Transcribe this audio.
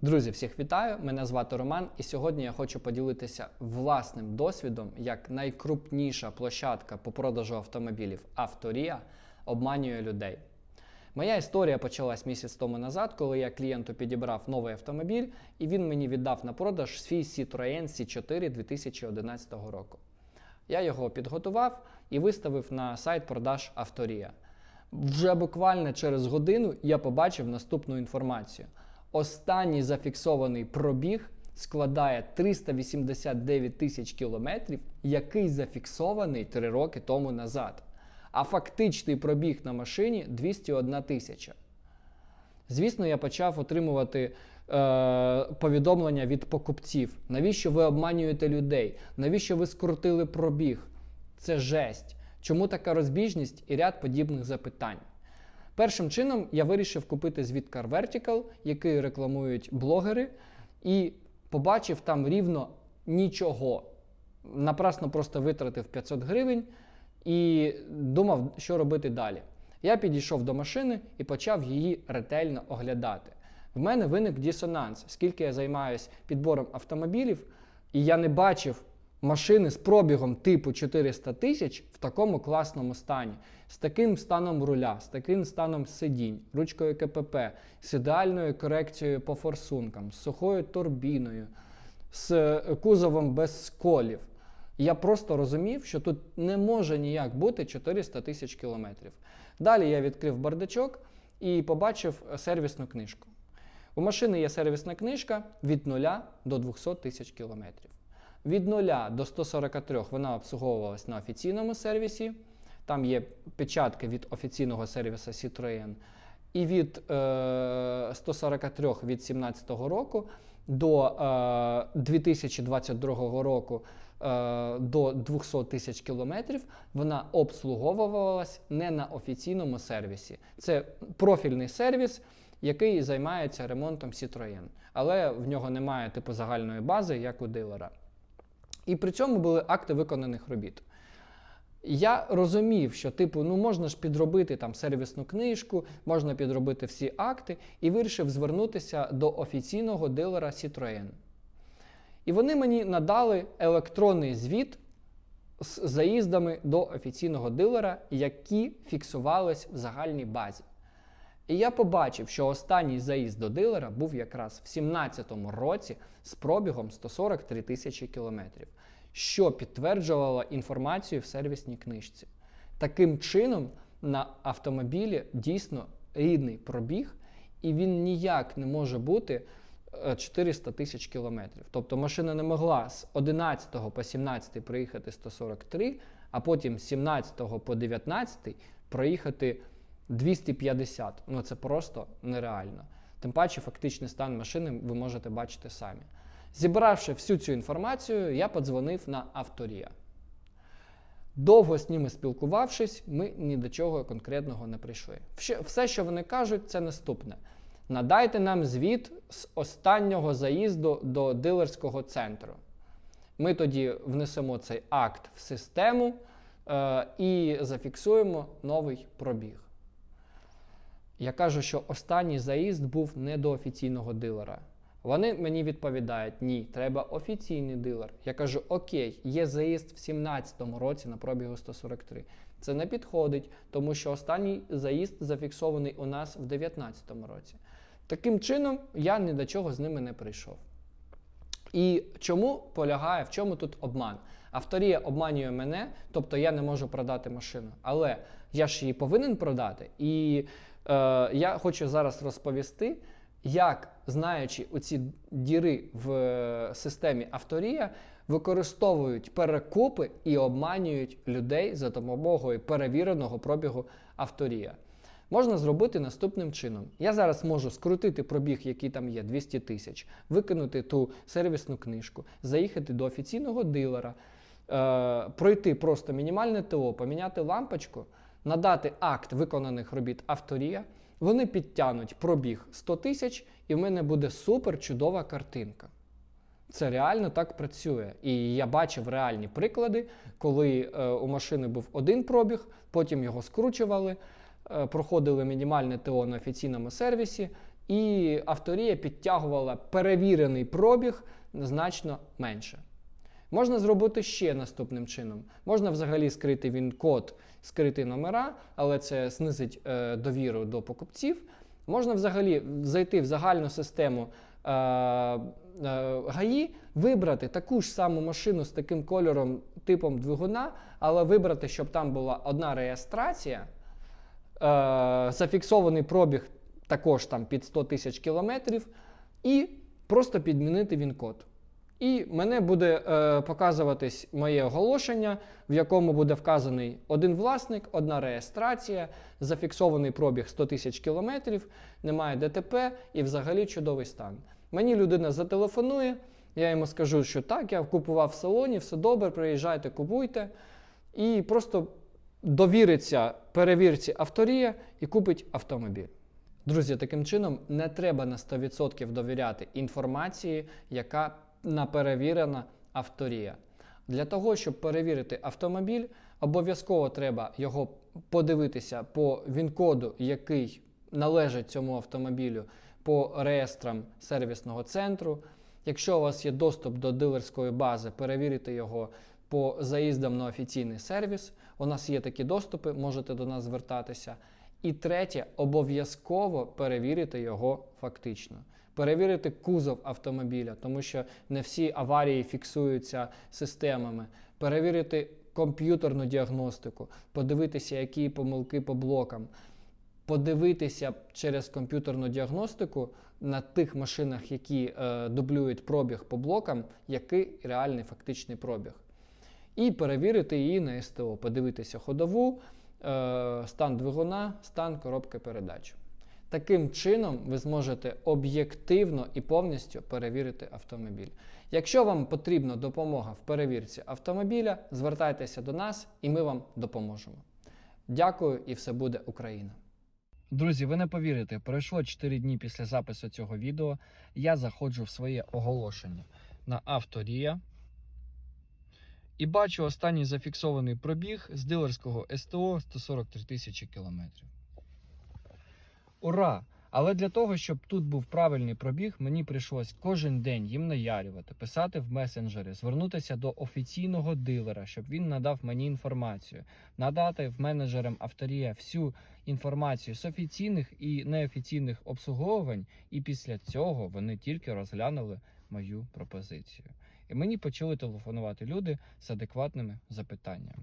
Друзі, всіх вітаю! Мене звати Роман, і сьогодні я хочу поділитися власним досвідом, як найкрупніша площадка по продажу автомобілів Авторія обманює людей. Моя історія почалась місяць тому назад, коли я клієнту підібрав новий автомобіль, і він мені віддав на продаж свій Citroën C4 2011 року. Я його підготував і виставив на сайт продаж Авторія. Вже буквально через годину я побачив наступну інформацію. Останній зафіксований пробіг складає 389 тисяч кілометрів, який зафіксований 3 роки тому назад. А фактичний пробіг на машині 201 тисяча. Звісно, я почав отримувати е, повідомлення від покупців. Навіщо ви обманюєте людей? Навіщо ви скрутили пробіг? Це жесть. Чому така розбіжність і ряд подібних запитань? Першим чином я вирішив купити звіт Car Vertical, який рекламують блогери, і побачив там рівно нічого. Напрасно просто витратив 500 гривень і думав, що робити далі. Я підійшов до машини і почав її ретельно оглядати. В мене виник дисонанс, скільки я займаюся підбором автомобілів, і я не бачив машини з пробігом типу 400 тисяч в такому класному стані, з таким станом руля, з таким станом сидінь, ручкою КПП, з ідеальною корекцією по форсункам, з сухою турбіною, з е, кузовом без сколів. Я просто розумів, що тут не може ніяк бути 400 тисяч кілометрів. Далі я відкрив бардачок і побачив сервісну книжку. У машини є сервісна книжка від 0 до 200 тисяч кілометрів. Від 0 до 143 вона обслуговувалась на офіційному сервісі. Там є печатки від офіційного сервісу Citroën. І від е, 143 від 2017 року до е, 2022 року е, до 200 тисяч кілометрів вона обслуговувалась не на офіційному сервісі. Це профільний сервіс, який займається ремонтом Citroën. Але в нього немає типу загальної бази, як у дилера. І при цьому були акти виконаних робіт. Я розумів, що типу, ну можна ж підробити там сервісну книжку, можна підробити всі акти, і вирішив звернутися до офіційного дилера Citroën. І вони мені надали електронний звіт з заїздами до офіційного дилера, які фіксувались в загальній базі. І я побачив, що останній заїзд до дилера був якраз в 2017 році з пробігом 143 тисячі кілометрів, що підтверджувало інформацію в сервісній книжці. Таким чином, на автомобілі дійсно рідний пробіг, і він ніяк не може бути е, 400 тисяч кілометрів. Тобто машина не могла з 11 по 17 проїхати 143, а потім з 17 по 19 проїхати 250. Ну це просто нереально. Тим паче, фактичний стан машини ви можете бачити самі. Зібравши всю цю інформацію, я подзвонив на авторія. Довго з ними спілкувавшись, ми ні до чого конкретного не прийшли. Все, що вони кажуть, це наступне: надайте нам звіт з останнього заїзду до дилерського центру. Ми тоді внесемо цей акт в систему е, і зафіксуємо новий пробіг. Я кажу, що останній заїзд був не до офіційного дилера. Вони мені відповідають: ні, треба офіційний дилер. Я кажу: Окей, є заїзд в 17-му році на пробігу 143. Це не підходить, тому що останній заїзд зафіксований у нас в 19-му році. Таким чином, я ні до чого з ними не прийшов. І чому полягає, в чому тут обман? Авторія обманює мене, тобто я не можу продати машину, але я ж її повинен продати. І я хочу зараз розповісти, як, знаючи оці діри в е, системі авторія, використовують перекупи і обманюють людей за допомогою перевіреного пробігу авторія. Можна зробити наступним чином. Я зараз можу скрутити пробіг, який там є, 200 тисяч, викинути ту сервісну книжку, заїхати до офіційного дилера, е, пройти просто мінімальне ТО, поміняти лампочку, надати акт виконаних робіт авторія. Вони підтягнуть пробіг 100 тисяч, і в мене буде супер чудова картинка. Це реально так працює. І я бачив реальні приклади, коли е, у машини був один пробіг, потім його скручували, е, проходили мінімальне ТО на офіційному сервісі, і авторія підтягувала перевірений пробіг значно менше. Можна зробити ще наступним чином. Можна взагалі скрити він код, скрити номера, але це знизить е, довіру до покупців. Можна взагалі зайти в загальну систему е, е, ГАІ, вибрати таку ж саму машину з таким кольором, типом двигуна, але вибрати, щоб там була одна реєстрація, е, зафіксований пробіг також там під 100 тисяч кілометрів, і просто підмінити він код. І мене буде е, показуватись моє оголошення, в якому буде вказаний один власник, одна реєстрація, зафіксований пробіг 100 тисяч кілометрів, немає ДТП і взагалі чудовий стан. Мені людина зателефонує, я йому скажу, що так, я купував в салоні, все добре, приїжджайте, купуйте. І просто довіриться перевірці авторія і купить автомобіль. Друзі, таким чином не треба на 100% довіряти інформації, яка наперевірена авторія. Для того, щоб перевірити автомобіль, обов'язково треба його подивитися по він-коду, який належить цьому автомобілю по реєстрам сервісного центру. Якщо у вас є доступ до дилерської бази, перевірити його по заїздам на офіційний сервіс. У нас є такі доступи, можете до нас звертатися. І третє, обов'язково перевірити його фактично. Перевірити кузов автомобіля, тому що не всі аварії фіксуються системами. Перевірити комп'ютерну діагностику, подивитися, які помилки по блокам, подивитися через комп'ютерну діагностику на тих машинах, які е, дублюють пробіг по блокам, який реальний фактичний пробіг. І перевірити її на СТО, подивитися ходову, е, стан двигуна, стан коробки передач. Таким чином ви зможете об'єктивно і повністю перевірити автомобіль. Якщо вам потрібна допомога в перевірці автомобіля, звертайтеся до нас і ми вам допоможемо. Дякую і все буде Україна! Друзі, ви не повірите, пройшло 4 дні після запису цього відео. Я заходжу в своє оголошення на авторія і бачу останній зафіксований пробіг з дилерського СТО 143 тисячі кілометрів. Ура! Але для того, щоб тут був правильний пробіг, мені прийшлось кожен день їм наярювати, писати в месенджері, звернутися до офіційного дилера, щоб він надав мені інформацію, надати в менеджерам авторія всю інформацію з офіційних і неофіційних обслуговувань, і після цього вони тільки розглянули мою пропозицію. І мені почали телефонувати люди з адекватними запитаннями.